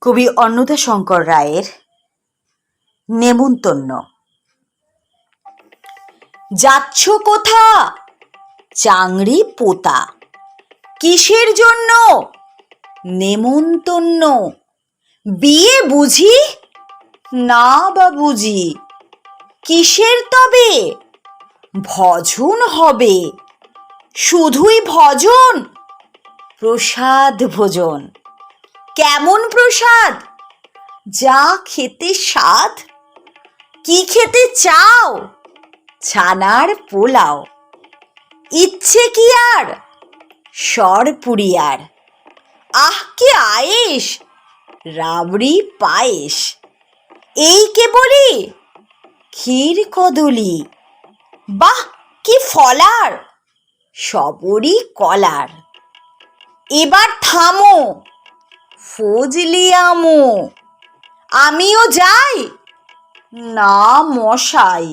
কবি অন্নদা শঙ্কর রায়ের নেমন্তন্ন। যাচ্ছ কোথা? চাংড়ি পোতা। কিসের জন্য? নেমন্তন্ন। বিয়ে বুঝি? না বা বুঝি। কিসের তবে? ভজন হবে। শুধুই ভজন? প্রসাদ ভোজন। কেমন প্রসাদ? যা খেতে স্বাদ? কি খেতে চাও? ছানার পোলাও। ইচ্ছে কি আর? সরপুরিয়ার। আহ, কি আয়েস রাবড়ি পায়েস এই কে বলি? ক্ষীর কদলি। বাহ, কি ফলার! সবরই কলার। এবার থামো। ফজলিয়ামো আমিও যাই। না মশাই।